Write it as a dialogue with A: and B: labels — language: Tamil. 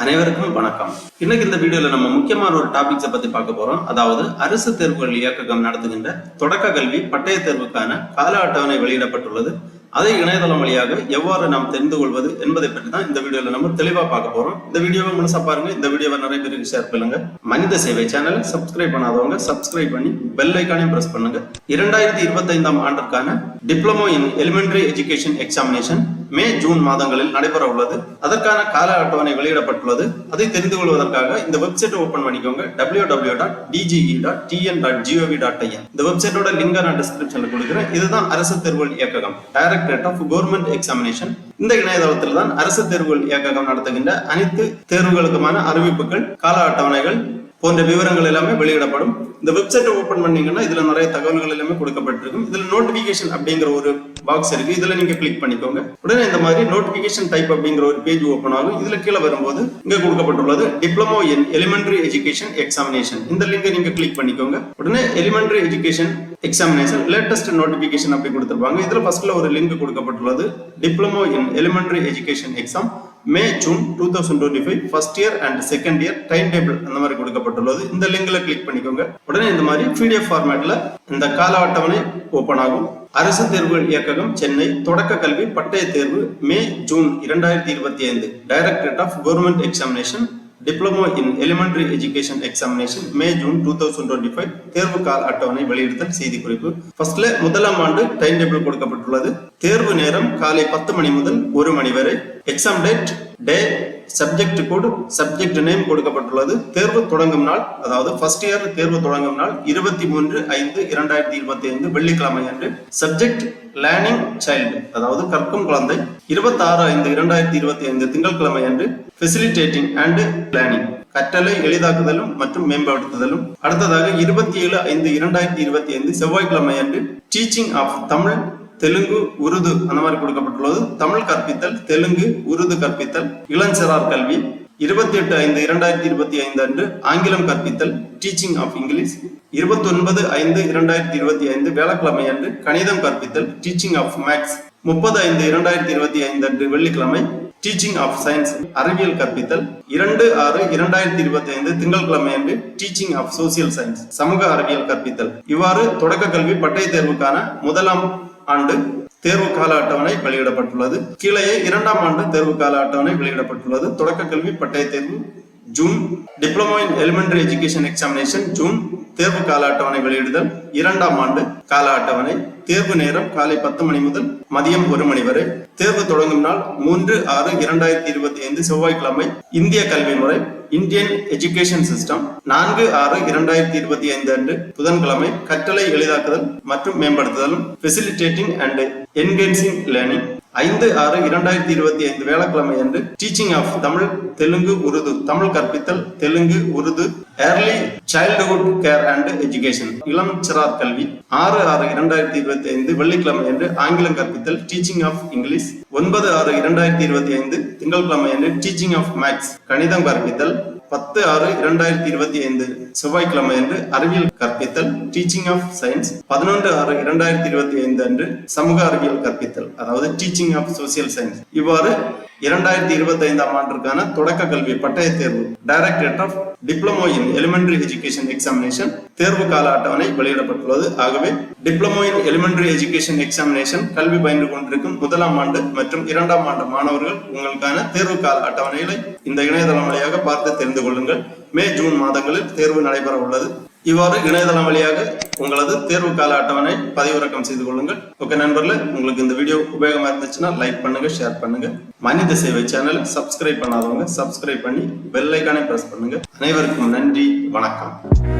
A: அனைவருக்கும் வணக்கம். இன்னைக்கு இந்த வீடியோல நம்ம முக்கியமான ஒரு டாபிக்ஸை பத்தி பார்க்க போறோம். அதாவது அரசு தேர்வுகள் இயக்ககம் நடத்துகின்ற தொடக்க கல்வி பட்டய தேர்வுக்கான கால அட்டவணை வெளியிடப்பட்டுள்ளது. அதை இணையதளம் வழியாக எவ்வாறு நாம் தெரிந்து கொள்வது என்பதை பற்றி தான் இந்த வீடியோல நம்ம தெளிவா பார்க்க போறோம். இந்த வீடியோவை முழுசா பாருங்க. இந்த வீடியோவை நிறைய பேருக்கு ஷேர் பண்ணுங்க. மனித சேவை சேனலை சப்ஸ்கிரைப் பண்ணாதவங்க சப்ஸ்கிரைப் பண்ணி பெல் ஐக்கானையும் பிரஸ் பண்ணுங்க. இரண்டாயிரத்தி இருபத்தி ஐந்தாம் ஆண்டிற்கான diploma in elementary education examination May June மாதங்களில் நடைபெற உள்ளது. அதற்கான கால அட்டவணை வெளியிடப்பட்டுள்ளது. அதை தெரிந்து கொள்வதற்காக இந்த வெப்சைட் ஓபன் பண்ணிக்கோங்க. W W dot DGE dot TN dot GOV dot IN இந்த வெப்சைட்டோட லிங்க நான் டிஸ்கிரிப்ஷன்ல கொடுக்குறேன். இதுதான் அரசு தேர்வுகள் இயக்ககம். டைரக்டரேட் ஆஃப் கவர்மெண்ட் எக்ஸாமினேஷன் இந்த இணையதளத்தில் தான் அரசு தேர்வுகள் இயக்ககம் நடத்துகின்ற அனைத்து தேர்வுகளுக்குமான அறிவிப்புகள் கால அட்டவணைகள் போன்ற விவரங்கள் எல்லாமே வெளியிடப்படும். இந்த வெப்சைட்டை ஓபன் பண்ணீங்கன்னா இதுல நிறைய தகவல்கள் எல்லாமே கொடுக்கப்பட்டிருக்கும். இதுல நோட்டிபிகேஷன் அப்படிங்கிற ஒரு பாக்ஸ் இருக்கு. இதுல நீங்க கிளிக் பண்ணிக்கோங்க. உடனே இந்த மாதிரி நோட்டிபிகேஷன் டைப் அப்படிங்கிற ஒரு பேஜ் ஓபன் ஆகும். இதுல கீழே வரும்போது இங்க கொடுக்கப்பட்டுள்ளது diploma in elementary education examination இந்த லிங்கை நீங்க கிளிக் பண்ணிக்கோங்க. உடனே elementary education examination latest notification அப்படி கொடுத்துருப்பாங்க. இதுல ஃபர்ஸ்ட்ல ஒரு லிங்க் கொடுக்கப்பட்டுள்ளது. Diploma in elementary education exam May June two thousand twenty five first year and second year time table அந்த மாதிரி கொடுக்கப்பட்டுள்ளது. இந்த லிங்க்ல கிளிக் பண்ணிக்கோங்க. உடனே இந்த மாதிரி பிடிஎஃப் ஃபார்மேட்ல இந்த கால அட்டவணை ஓபன் ஆகும். அரசு தேர்வுகள் இயக்ககம் சென்னை தொடக்க கல்வி பட்டய தேர்வு மே ஜூன் இரண்டாயிரத்தி இருபத்தி ஐந்து directorate of government examination diploma in elementary education examination May June two thousand twenty five தேர்வு கால அட்டவணை வெளியிடுதல் செய்தி குறிப்பு ஃபர்ஸ்ட்ல முதலாம் ஆண்டு டைம் டேபிள் கொடுக்கப்பட்டுள்ளது. தேர்வு நேரம் காலை பத்து மணி முதல் ஒரு மணி வரை. Exam date day subject code subject name கொடுக்கப்பட்டுள்ளது. தேர்வு தொடங்கும் நாள் அதாவது ஃபர்ஸ்ட் இயர் தேர்வு தொடங்கும் நாள் இருபத்தி மூன்று ஐந்து இரண்டாயிரத்தி இருபத்தி ஐந்து வெள்ளிக்கிழமை அன்று. சப்ஜெக்ட் லேர்னிங் சைல்டு அதாவது கற்கும் குழந்தை இருபத்தி ஆறு ஐந்து இரண்டாயிரத்தி இருபத்தி ஐந்து திங்கட்கிழமை அன்று. ஃபெசிலிட்டேட்டிங் அண்ட் பிளானிங் கற்றலை எளிதாக்குதலும் மற்றும் மேம்படுத்துதலும். அடுத்ததாக இருபத்தி ஏழு ஐந்து இரண்டாயிரத்தி இருபத்தி ஐந்து செவ்வாய்க்கிழமை அன்று. டீச்சிங் ஆஃப் தமிழ் தெலுங்கு உருது அந்த மாதிரி கொடுக்கப்பட்டுள்ளது. தமிழ் கற்பித்தல் தெலுங்கு உருது கற்பித்தல் இளஞ்சிறார் கல்வி இருபத்தி எட்டு ஐந்து இரண்டாயிரத்தி இருபத்தி ஐந்து அன்று ஆங்கிலம் கற்பித்தல் டீச்சிங் ஆஃப் இங்கிலீஷ் இருபத்தி ஒன்பது ஐந்து இரண்டாயிரத்தி இருபத்தி ஐந்து வேளக்கிழமை அன்று கணிதம் கற்பித்தல் டீச்சிங் ஆஃப் மேக்ஸ் முப்பது ஐந்து இரண்டாயிரத்தி இருபத்தி ஐந்து அன்று வெள்ளிக்கிழமை டீச்சிங் ஆஃப் சயின்ஸ் அறிவியல் கற்பித்தல் இரண்டு ஆறு இரண்டாயிரத்தி இருபத்தி ஐந்து திங்கட்கிழமை அன்று டீச்சிங் ஆஃப் சோசியல் சயின்ஸ் சமூக அறிவியல் கற்பித்தல். இவ்வாறு தொடக்க கல்வி பட்டய தேர்வுக்கான முதலாம் ஆண்டு தேர்வு கால அட்டவணை வெளியிடப்பட்டுள்ளது. கீழே இரண்டாம் ஆண்டு தேர்வு கால அட்டவணை வெளியிடப்பட்டுள்ளது. தொடக்க கல்வி பட்டய தேர்வு June diploma in elementary education examination June தேர்வு கால அட்டவணை வெளியிடுதல் இரண்டாம் ஆண்டு கால அட்டவணை தேர்வு நேரம் காலை பத்து மணி முதல் மதியம் ஒரு மணி வரை. தேர்வு தொடங்கும் நாள் மூன்று ஆறு இரண்டாயிரத்தி இருபத்தி ஐந்து செவ்வாய்க்கிழமை. இந்திய கல்வி முறை இந்தியன் எஜுகேஷன் சிஸ்டம் நான்கு ஆறு இரண்டாயிரத்தி இருபத்தி ஐந்து அன்று புதன்கிழமை கற்றலை எளிதாக்குதல் மற்றும் மேம்படுத்துதலும் ஃபெசிலிட்டேட்டிங் அண்ட் என்கேன்சிங் லேர்னிங் ஐந்து ஆறு இரண்டாயிரத்தி இருபத்தி ஐந்து வேளக்கிழமை அன்று டீச்சிங் ஆஃப் தமிழ் தெலுங்கு உருது தமிழ் கற்பித்தல் Telugu Urdu early childhood care and education இளம் சிறார் கல்வி. ஆறு ஆறு இரண்டாயிரத்தி இருபத்தி ஐந்து வெள்ளிக்கிழமை அன்று ஆங்கிலம் கற்பித்தல் டீச்சிங் ஆஃப் இங்கிலீஷ் ஒன்பது ஆறு இரண்டாயிரத்தி இருபத்தி ஐந்து திங்கட்கிழமை அன்று டீச்சிங் ஆஃப் மேக்ஸ் கணிதம் கற்பித்தல் பத்து ஆறு இரண்டாயிரத்தி இருபத்தி ஐந்து செவ்வாய்க்கிழமை அன்று அறிவியல் கற்பித்தல் டீச்சிங் ஆஃப் சயின்ஸ் பதினொன்று ஆறு இரண்டாயிரத்தி இருபத்தி ஐந்து அன்று சமூக அறிவியல் கற்பித்தல் அதாவது டீச்சிங் ஆஃப் சோசியல் சயின்ஸ் இவ்வாறு இரண்டாயிரத்தி இருபத்தி ஐந்தாம் ஆண்டிற்கான தொடக்க கல்வி பட்டய தேர்வு. Directorate of diploma in elementary education examination தேர்வு கால அட்டவணை வெளியிடப்பட்டுள்ளது. ஆகவே diploma in elementary education examination கல்வி பயின்று கொண்டிருக்கும் முதலாம் ஆண்டு மற்றும் இரண்டாம் ஆண்டு மாணவர்கள் உங்களுக்கான தேர்வு கால அட்டவணைகளை இந்த இணையதளம் வழியாக பார்த்து தெரிந்து கொள்ளுங்கள். மே ஜூன் மாதங்களில் தேர்வு நடைபெற உள்ளது இவ்வாறு இணையதளம் வழியாக உங்களது தேர்வு கால அட்டவணை பதிவிறக்கம் செய்து கொள்ளுங்கள். ஓகே நண்பர்களே உங்களுக்கு இந்த வீடியோ உபயோகமா இருந்துச்சுன்னா லைக் பண்ணுங்க ஷேர் பண்ணுங்க. மனித சேவை சேனல் சப்ஸ்கிரைப் பண்ணாதவங்க சப்ஸ்கிரைப் பண்ணி பெல் ஐக்கானே பிரஸ் பண்ணுங்க. அனைவருக்கும் நன்றி வணக்கம்.